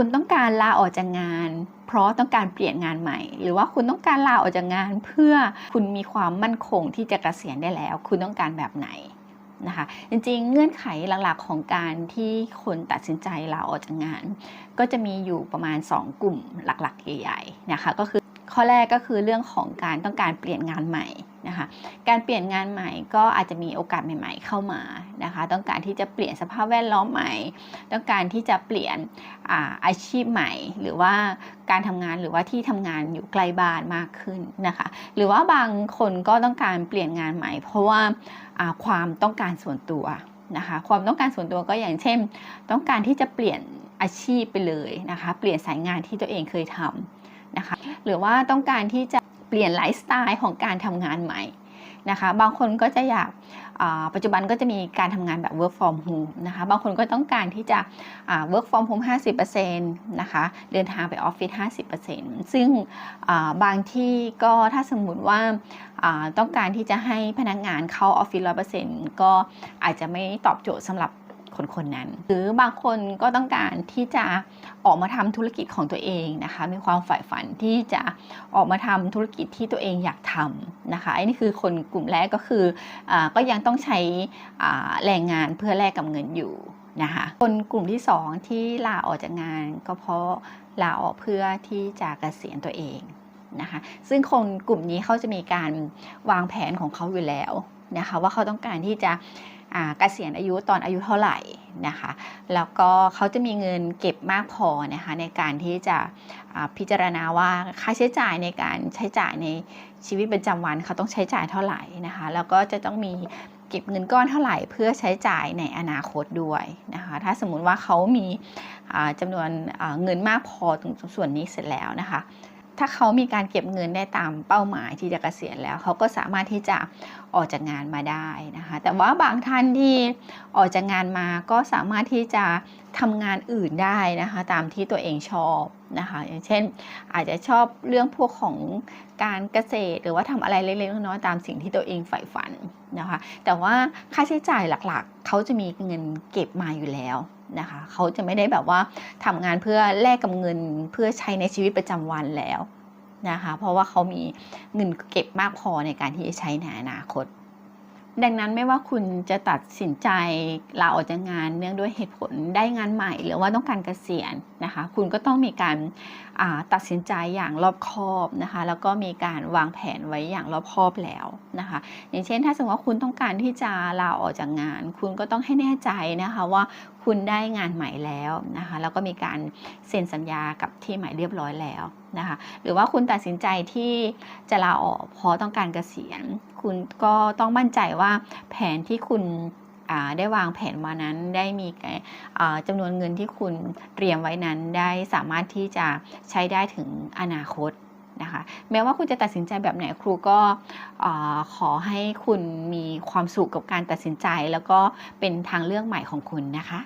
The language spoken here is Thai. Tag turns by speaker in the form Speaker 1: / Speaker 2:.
Speaker 1: คุณต้องการลาออกจากงาน เพราะต้องการเปลี่ยนงานใหม่ หรือว่าคุณต้องการลาออกจากงาน เพื่อคุณมีความมั่นคงที่จะเกษียณได้แล้ว คุณต้องการแบบไหนนะคะจริงๆ เงื่อนไขหลักๆของการที่คนตัดสินใจลาออกจากงาน ก็จะมีอยู่ประมาณ 2 กลุ่มหลักๆ ใหญ่ๆนะคะก็คือ ข้อแรกก็คือเรื่องของการต้องการเปลี่ยนงานใหม่นะคะ การเปลี่ยนงานใหม่ก็อาจจะมีโอกาสใหม่ ๆ เข้ามานะคะ ต้องการที่จะเปลี่ยนสภาพแวดล้อมใหม่ ต้องการที่จะเปลี่ยนอาอาชีพใหม่ หรือว่าการทำงานหรือว่าที่ทำงานอยู่ใกลบ้านมากขึ้นนะคะ หรือว่าบางคนก็ต้องการเปลี่ยนงานใหม่ เพราะว่าความต้องการส่วนตัวนะคะ ความต้องการส่วนตัวก็อย่างเช่น ต้องการที่จะเปลี่ยนอาชีพไปเลยนะคะ เปลี่ยนสายงานที่ตัวเองเคยทำ นะคะ หรือว่าต้องการที่จะเปลี่ยนไลฟ์สไตล์ของการทำงานใหม่นะคะ บางคนก็จะอยากปัจจุบันก็จะมีการทำงานแบบ work from home นะคะ บางคนก็ต้องการที่จะ work from home 50%นะคะ เดินทางไปออฟฟิศ50%ซึ่งบางที่ก็ถ้าสมมุติว่าต้องการที่จะให้พนักงานเข้าออฟฟิศ100%ก็อาจจะไม่ตอบโจทย์สำหรับ คนคนนั้น หรือบางคนก็ต้องการที่จะออกมาทำธุรกิจของตัวเองนะคะ มีความฝ่ายฝันที่จะออกมาทำธุรกิจที่ตัวเองอยากทำนะคะอันนี้คือคนกลุ่มแรกก็คืออก็ยังต้องใช้แรงงานเพื่อแลกกับเงินอยู่นะคะคนกลุ่มที่ 2 ที่ลาออกจากงานก็เพราะลาออกเพื่อที่จะเกษียณตัวเอง นะคะ ซึ่งคนกลุ่มนี้เขาจะมีการวางแผนของเขาอยู่แล้วนะคะ ว่าเขาต้องการที่จะเกษียณอายุตอนอายุเท่าไหร่นะคะ แล้วก็เขาจะมีเงินเก็บมากพอนะคะในการที่จะพิจารณาว่าค่าใช้จ่ายในการใช้จ่ายในชีวิตประจำวันเขาต้องใช้จ่ายเท่าไหร่นะคะ แล้วก็จะต้องมีเก็บเงินก้อนเท่าไหร่เพื่อใช้จ่ายในอนาคตด้วยนะคะ ถ้าสมมุติว่าเขามีจำนวนเงินมากพอตรงส่วนนี้เสร็จแล้วนะคะ ถ้าเขามีการเก็บเงินได้ตามเป้าหมายที่จะเกษียณแล้ว เขาก็สามารถที่จะออกจากงานมาได้นะคะ แต่ว่าบางท่านที่ออกจากงานมาก็สามารถที่จะทำงานอื่นได้นะคะ ตามที่ตัวเองชอบนะคะ อย่างเช่น อาจจะชอบเรื่องพวกของการเกษตร หรือว่าทำอะไรเล็กๆน้อยๆตามสิ่งที่ตัวเองใฝ่ฝันนะคะ แต่ว่าค่าใช้จ่ายหลักๆ เขาจะมีเงินเก็บมาอยู่แล้วนะคะเขาจะไม่ได้แบบว่าทำงานเพื่อแลกกับเงินเพื่อใช้ในชีวิตประจำวันแล้ว นะคะ เพราะว่าเขามีเงินเก็บมากพอในการที่จะใช้ในอนาคต ดังนั้นไม่ว่าคุณจะตัดสินใจลาออกจากงานเนื่องด้วยเหตุผลได้งานใหม่ หรือว่าต้องการเกษียณนะคะ คุณก็ต้องมีการตัดสินใจอย่างรอบคอบนะคะ แล้วก็มีการวางแผนไว้อย่างรอบคอบแล้ว นะคะ อย่างเช่น ถ้าสมมติว่าคุณต้องการที่จะลาออกจากงาน คุณก็ต้องให้แน่ใจนะคะว่าคุณได้งานใหม่แล้วนะคะ แล้วก็มีการเซ็นสัญญากับที่ใหม่เรียบร้อยแล้วนะคะ หรือว่าคุณตัดสินใจที่จะลาออกเพราะต้องการเกษียณ คุณก็ต้องมั่นใจว่าแผนที่คุณได้วางแผนมานั้นได้มีจำนวนเงินที่คุณเตรียมไว้นั้นได้สามารถที่จะใช้ได้ถึงอนาคต นะคะ แม้ว่าคุณจะตัดสินใจแบบไหนครูก็ขอให้คุณมีความสุขกับการตัดสินใจ แล้วก็เป็นทางเลือกใหม่ของคุณนะคะ